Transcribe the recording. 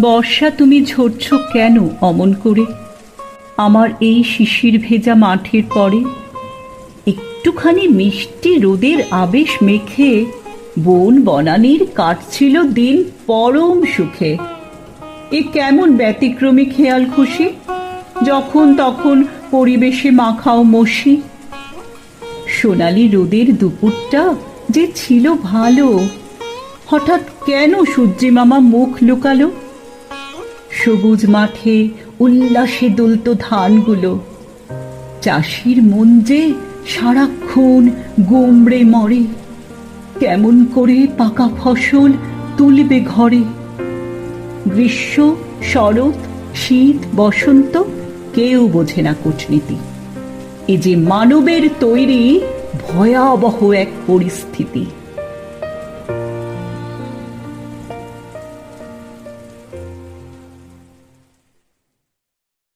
বর্ষা তুমি ঝরছ কেন অমন করে? আমার এই শিশির ভেজা মাঠের পরে একটুখানি মিষ্টি রোদের আবেশ মেখে বন বনানির কাটছিল দিন পরম সুখে। এ কেমন ব্যতিক্রমী খেয়াল খুশি? যখন তখন পরিবেশে মাখাও মশি সোনালি রোদের দুপুরটা যে ছিল ভালো। হঠাৎ কেন সূর্যি মামা মুখ লুকালো? সবুজ মাঠে উল্লাসে দুলত ধানগুলো। চাষির মন যে সারাক্ষণ গোমড়ে মরে, কেমন করে পাকা ফসল তুলবে ঘরে? গ্রীষ্ম, শরৎ, শীত, বসন্ত কেউ বোঝে না কূটনীতি। এ যে মানবের তৈরি ভয়াবহ এক পরিস্থিতি।